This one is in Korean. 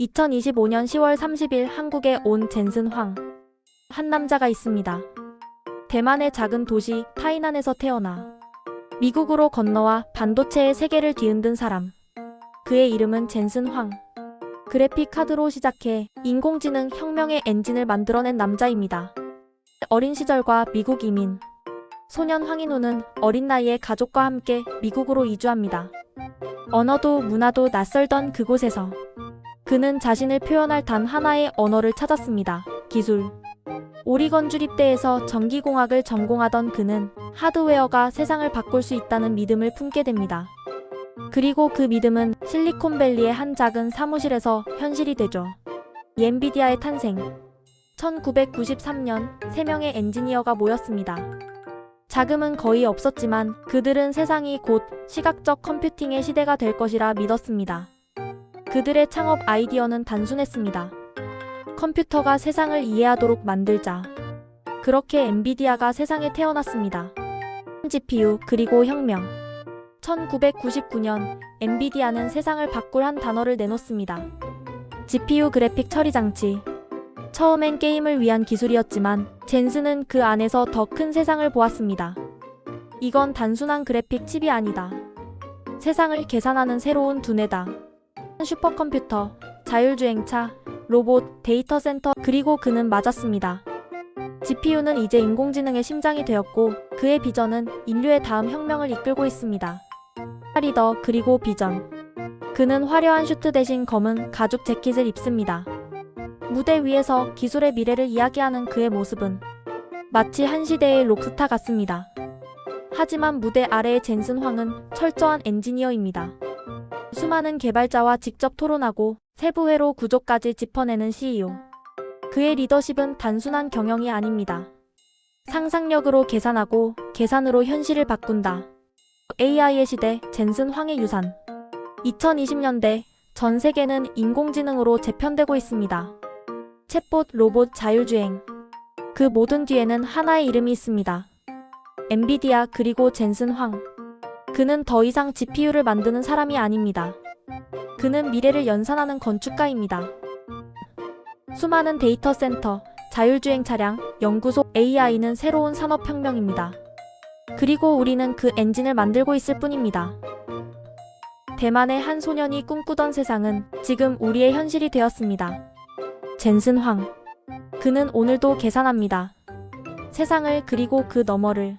2025년 10월 30일 한국에 온 젠슨 황. 한 남자가 있습니다. 대만의 작은 도시 타이난에서 태어나 미국으로 건너와 반도체의 세계를 뒤흔든 사람. 그의 이름은 젠슨 황. 그래픽 카드로 시작해 인공지능 혁명의 엔진을 만들어낸 남자입니다. 어린 시절과 미국 이민. 소년 황인우는 어린 나이에 가족과 함께 미국으로 이주합니다. 언어도 문화도 낯설던 그곳에서 그는 자신을 표현할 단 하나의 언어를 찾았습니다. 기술. 오리건 주립대에서 전기공학을 전공하던 그는 하드웨어가 세상을 바꿀 수 있다는 믿음을 품게 됩니다. 그리고 그 믿음은 실리콘밸리의 한 작은 사무실에서 현실이 되죠. 엔비디아의 탄생. 1993년 3명의 엔지니어가 모였습니다. 자금은 거의 없었지만 그들은 세상이 곧 시각적 컴퓨팅의 시대가 될 것이라 믿었습니다. 그들의 창업 아이디어는 단순했습니다. 컴퓨터가 세상을 이해하도록 만들자. 그렇게 엔비디아가 세상에 태어났습니다. GPU 그리고 혁명. 1999년 엔비디아는 세상을 바꿀 한 단어를 내놓습니다. GPU 그래픽 처리 장치. 처음엔 게임을 위한 기술이었지만 젠스는 그 안에서 더 큰 세상을 보았습니다. 이건 단순한 그래픽 칩이 아니다. 세상을 계산하는 새로운 두뇌다. 슈퍼컴퓨터, 자율주행차, 로봇, 데이터 센터, 그리고 그는 맞았습니다. GPU는 이제 인공지능의 심장이 되었고 그의 비전은 인류의 다음 혁명을 이끌고 있습니다. 리더 그리고 비전. 그는 화려한 슈트 대신 검은 가죽 재킷을 입습니다. 무대 위에서 기술의 미래를 이야기하는 그의 모습은 마치 한 시대의 록스타 같습니다. 하지만 무대 아래의 젠슨 황은 철저한 엔지니어입니다. 수많은 개발자와 직접 토론하고 세부 회로 구조까지 짚어내는 CEO. 그의 리더십은 단순한 경영이 아닙니다. 상상력으로 계산하고 계산으로 현실을 바꾼다. AI의 시대 젠슨 황의 유산. 2020년대 전 세계는 인공지능으로 재편되고 있습니다. 챗봇, 로봇, 자율주행. 그 모든 뒤에는 하나의 이름이 있습니다. 엔비디아 그리고 젠슨 황. 그는 더 이상 GPU를 만드는 사람이 아닙니다. 그는 미래를 연산하는 건축가입니다. 수많은 데이터 센터, 자율주행 차량, 연구소, AI는 새로운 산업혁명입니다. 그리고 우리는 그 엔진을 만들고 있을 뿐입니다. 대만의 한 소년이 꿈꾸던 세상은 지금 우리의 현실이 되었습니다. 젠슨 황. 그는 오늘도 계산합니다. 세상을 그리고 그 너머를.